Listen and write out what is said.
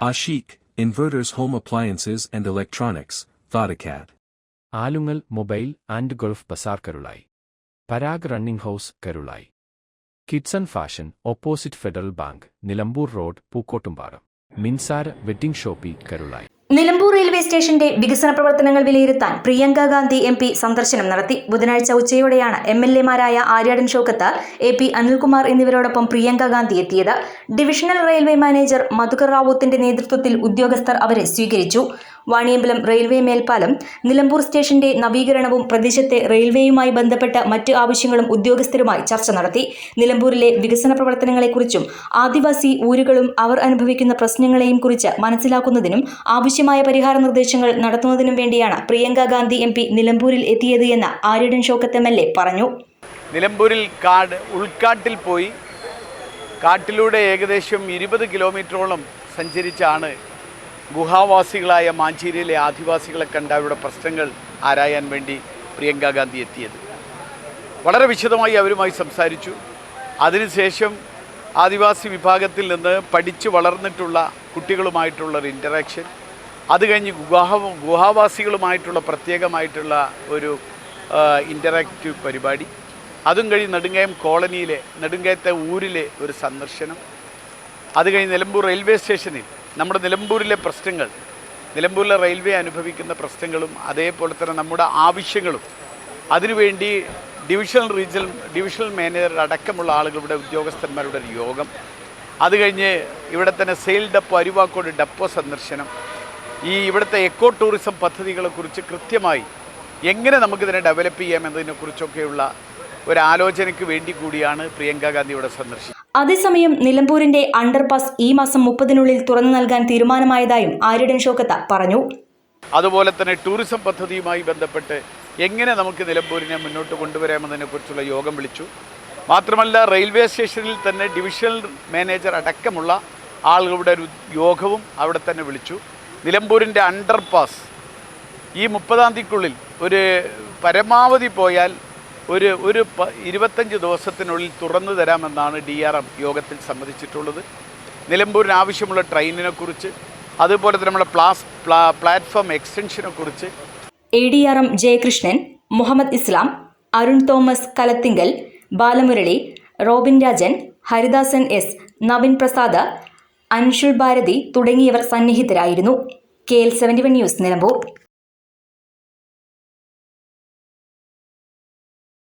Ashik, Inverters Home Appliances and Electronics, Thodacat. Alungal mobile and Gulf bazaar Karulai Parag running house Karulai Kidson fashion opposite Federal Bank Nilambur road Pookkottumparam Minsara wedding shoppe Karulai Nilambur railway സ്റ്റേഷന്റെ വികസന പ്രവർത്തനങ്ങൾ വിലയിരുത്താൻ Priyanka Gandhi M P സന്ദർശനം നടത്തി. ബുധനാഴ്ച ഉച്ചയോടെയാണ് M L എമാരായ Aryadan Shoukath A P Anilkumar എന്നിവരോടൊപ്പം പ്രിയങ്ക ഗാന്ധി എത്തിയത്. ഡിവിഷണൽ റെയിൽവേ മാനേജർ മധുകർ റാവുത്തിന്റെ നേതൃത്വത്തിൽ ഉദ്യോഗസ്ഥർ അവരെ സ്വീകരിച്ചു. വാണിയമ്പലം റെയിൽവേ മേൽപ്പാലം നിലമ്പൂർ സ്റ്റേഷന്റെ നവീകരണവും പ്രദേശത്തെ റെയിൽവേയുമായി ബന്ധപ്പെട്ട മറ്റ് ആവശ്യങ്ങളും ഉദ്യോഗസ്ഥരുമായി ചർച്ച നടത്തി. നിലമ്പൂരിലെ വികസന പ്രവർത്തനങ്ങളെക്കുറിച്ചും ആദിവാസി ഊരുകളും അവർ അനുഭവിക്കുന്ന പ്രശ്നങ്ങളെയും കുറിച്ച് മനസ്സിലാക്കുന്നതിനും ആവശ്യമായ പരിഹാര നിർദ്ദേശങ്ങൾ നടത്തുന്നതിനും വേണ്ടിയാണ് പ്രിയങ്ക ഗാന്ധി എം പി നിലമ്പൂരിൽ എത്തിയത് എന്ന് Aryadan Shoukath M L A പറഞ്ഞു. നിലമ്പൂരിൽ കാട് ഉൾക്കാട്ടിൽ പോയി. കാട്ടിലൂടെ ഏകദേശം ഇരുപത് കിലോമീറ്ററോളം സഞ്ചരിച്ചാണ് ഗുഹാവാസികളായ മാഞ്ചേരിയിലെ ആദിവാസികളെ കണ്ട അവരുടെ പ്രശ്നങ്ങൾ ആരായാൻ വേണ്ടി പ്രിയങ്ക ഗാന്ധി എത്തിയത്. വളരെ വിശദമായി അവരുമായി സംസാരിച്ചു. അതിനുശേഷം ആദിവാസി വിഭാഗത്തിൽ നിന്ന് പഠിച്ചു വളർന്നിട്ടുള്ള കുട്ടികളുമായിട്ടുള്ള ഒരു ഇന്ററാക്ഷൻ അത് കഴിഞ്ഞ് ഗുഹ ഗുഹാവാസികളുമായിട്ടുള്ള പ്രത്യേകമായിട്ടുള്ള ഒരു ഇന്ററാക്റ്റീവ് പരിപാടി. അതും കഴിഞ്ഞ് നെടുങ്കയം കോളനിയിലെ നെടുങ്കയത്തെ ഊരിലെ ഒരു സന്ദർശനം. അത് കഴിഞ്ഞ് നിലമ്പൂർ റെയിൽവേ സ്റ്റേഷനിൽ നമ്മുടെ നിലമ്പൂരിലെ പ്രശ്നങ്ങൾ നിലമ്പൂരിലെ റെയിൽവേ അനുഭവിക്കുന്ന പ്രശ്നങ്ങളും അതേപോലെ തന്നെ നമ്മുടെ ആവശ്യങ്ങളും അതിനുവേണ്ടി ഡിവിഷണൽ റീജിയണൽ ഡിവിഷണൽ മാനേജർ അടക്കമുള്ള ആളുകളുടെ ഉദ്യോഗസ്ഥന്മാരുടെ ഒരു യോഗം. അത് കഴിഞ്ഞ് ഇവിടെ തന്നെ സെയിൽ ഡെപ്പോ അരുവാക്കോട് ഡെപ്പോ സന്ദർശനം. ഈ ഇവിടുത്തെ എക്കോ ടൂറിസം പദ്ധതികളെക്കുറിച്ച് കൃത്യമായി എങ്ങനെ നമുക്കിതിനെ ഡെവലപ്പ് ചെയ്യാം എന്നതിനെക്കുറിച്ചൊക്കെയുള്ള ഒരു ആലോചനയ്ക്ക് വേണ്ടി കൂടിയാണ് പ്രിയങ്ക ഗാന്ധി ഇവിടെ സന്ദർശിച്ചത് അതേസമയം നിലമ്പൂരിന്റെ അണ്ടർപാസ് ഈ മാസം മുപ്പതിനുള്ളിൽ തുറന്നു നൽകാൻ തീരുമാനമായതായും ആര്യടൻ ഷോക്കത്ത പറഞ്ഞു. അതുപോലെ തന്നെ ടൂറിസം പദ്ധതിയുമായി ബന്ധപ്പെട്ട് എങ്ങനെ നമുക്ക് നിലമ്പൂരിനെ മുന്നോട്ട് കൊണ്ടുവരാമെന്നതിനെക്കുറിച്ചുള്ള യോഗം വിളിച്ചു. മാത്രമല്ല റെയിൽവേ സ്റ്റേഷനിൽ തന്നെ ഡിവിഷണൽ മാനേജർ അടക്കമുള്ള ആളുകളുടെ ഒരു യോഗവും അവിടെ തന്നെ വിളിച്ചു. നിലമ്പൂരിന്റെ അണ്ടർപാസ് ഈ മുപ്പതാം തീയതിക്കുള്ളിൽ ഒരു പരമാവധി പോയാൽ ഒരു ഒരു ഇരുപത്തഞ്ച് ദിവസത്തിനുള്ളിൽ തുറന്നു തരാമെന്നാണ് ഡി ആർ എം യോഗത്തിൽ സമ്മതിച്ചിട്ടുള്ളത്. നിലമ്പൂരിന് ആവശ്യമുള്ള ട്രെയിനിനെ കുറിച്ച് അതുപോലെ തന്നെ നമ്മുടെ പ്ലാസ് പ്ലാ പ്ലാറ്റ്ഫോം എക്സ്റ്റൻഷനെ കുറിച്ച്. A D R M Jayakrishnan Muhammad Islam Arun Thomas Kalathinkal Balamurali Robin Rajan Haridasan S Naveen Prasad Anshul Bharathi തുടങ്ങിയവർ സന്നിഹിതരായിരുന്നു. K L seventy one news Nilambur.